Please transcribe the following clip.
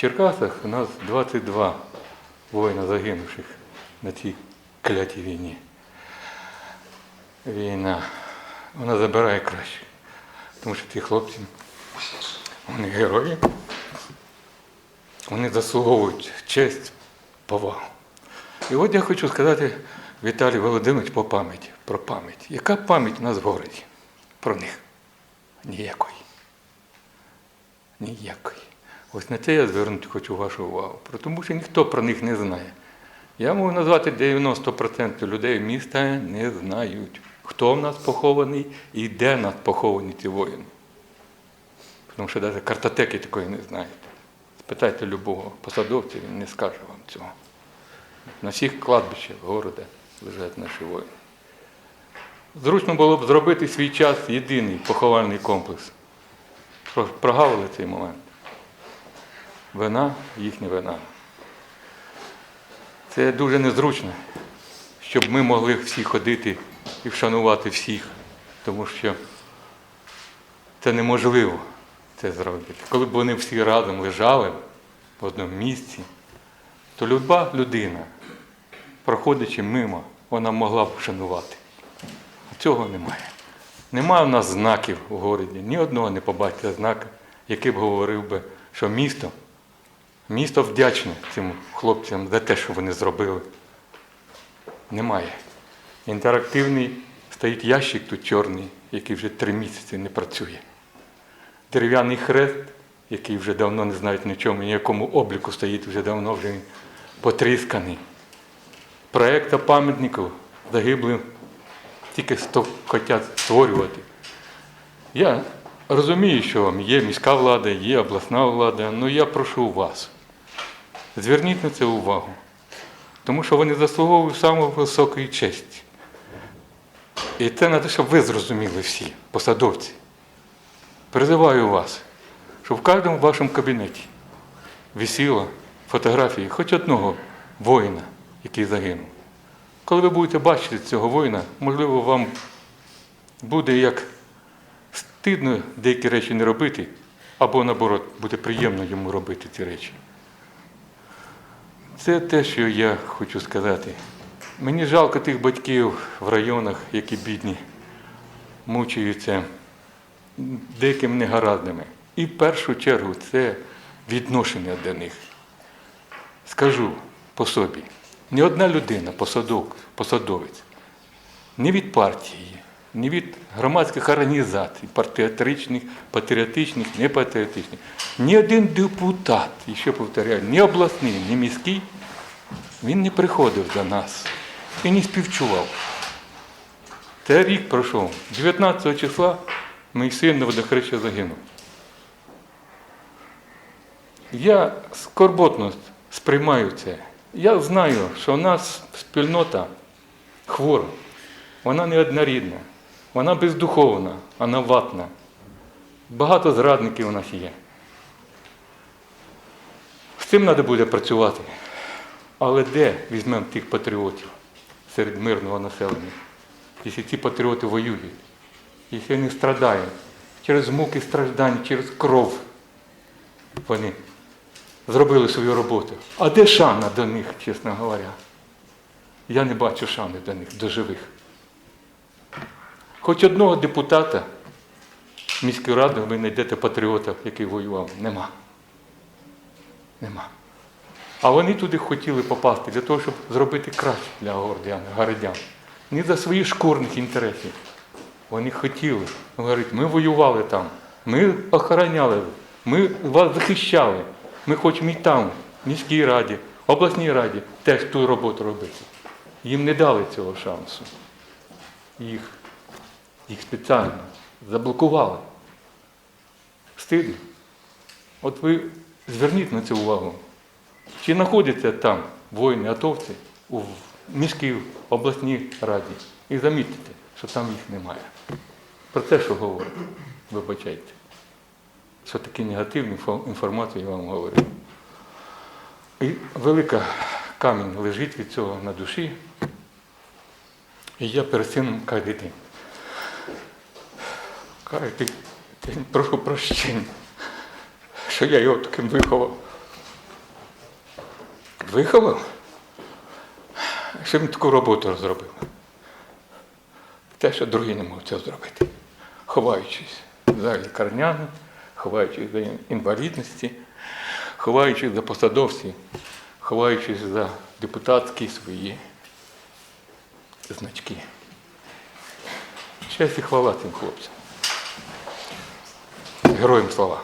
Черкасах у нас 22 воїна загинувших на цій клятій війні. Війна, вона забирає краще. Тому що ці хлопці, вони герої, вони заслуговують честь, повагу. І от я хочу сказати Віталій Володимирович по пам'яті, про пам'ять. Яка пам'ять у нас в городі про них? Ніякої. Ніякої. Ось на це я звернути хочу вашу увагу. Тому що ніхто про них не знає. Я можу назвати 90% людей міста не знають, хто в нас похований і де в нас поховані ці воїни. Тому що навіть картотеки такої не знають. Спитайте любого посадовця, він не скаже вам цього. На всіх кладбищах города лежать наші воїни. Зручно було б зробити свій час єдиний поховальний комплекс. Прогавили цей момент. Вина, їхня вина. Це дуже незручно, щоб ми могли всі ходити і вшанувати всіх, тому що це неможливо це зробити. Коли б вони всі разом лежали в одному місці, то люба людина, проходячи мимо, вона могла б вшанувати. А цього немає. Немає в нас знаків у городі, ні одного не побачите знака, який б говорив би, що місто, місто вдячне цим хлопцям за те, що вони зробили. Немає. Інтерактивний стоїть ящик тут чорний, який вже три місяці не працює. Дерев'яний хрест, який вже давно не знають ні в чому, ніякому обліку стоїть, вже давно вже потрісканий. Проекта пам'ятників загиблим тільки сто хочуть створювати. Я розумію, що є міська влада, є обласна влада, але я прошу вас, зверніть на це увагу, тому що вони заслуговують самої високої честі. І це треба, щоб ви зрозуміли всі, посадовці. Призиваю вас, щоб в кожному вашому кабінеті висіла фотографії хоч одного воїна, який загинув. Коли ви будете бачити цього воїна, можливо, вам буде як стидно деякі речі не робити, або наоборот, буде приємно йому робити ці речі. Це те, що я хочу сказати. Мені жалко тих батьків в районах, які бідні, мучаються деякими негараздами. І в першу чергу це відношення до них. Скажу по собі, ні одна людина, посадок, посадовець, ні від партії, ні від громадських організацій, патріотичних, патріотичних, непатріотичних, ні один депутат, і ще повторяю, ні обласний, ні міський, він не приходив до нас і не співчував. Це рік пройшов. 19 числа мій син на водохреща загинув. Я скорботно сприймаю це. Я знаю, що в нас спільнота хвора, вона не однорідна, вона бездуховна, вона ватна. Багато зрадників у нас є. З цим треба буде працювати. Але де візьмемо тих патріотів серед мирного населення? Якщо ці патріоти воюють, якщо вони страдають через муки страждань, через кров вони зробили свою роботу. А де шана до них, чесно говоря? Я не бачу шани до них, до живих. Хоч одного депутата міської ради ви знайдете патріота, який воював. Нема. Нема. А вони туди хотіли попасти для того, щоб зробити краще для городян. Не за своїх шкурних інтересів. Вони хотіли. Говорить, ми воювали там, ми охороняли, ми вас захищали. Ми хочемо і там, в міській раді, обласній раді, теж ту роботу робити. Їм не дали цього шансу. Їх, їх спеціально заблокували. Стидно. От ви зверніть на це увагу. Чи знаходяться там воїни, атовці у міській обласній раді? І замітьте, що там їх немає. Про те, що говорю, вибачайте. Що такі негативні фо- інформації я вам говорю. І велика камінь лежить від цього на душі. І я перед сином кожен день. Каже, ти, ти прошу прощення, що я його таким виховав. виховав, щоб він таку роботу зробив. Те, що другий не можуть цього зробити. Ховаючись за лікарнями, ховаючись за інвалідності, ховаючись за посадовці, ховаючись за депутатські свої значки. І хвала цим хлопцям. Героям слава.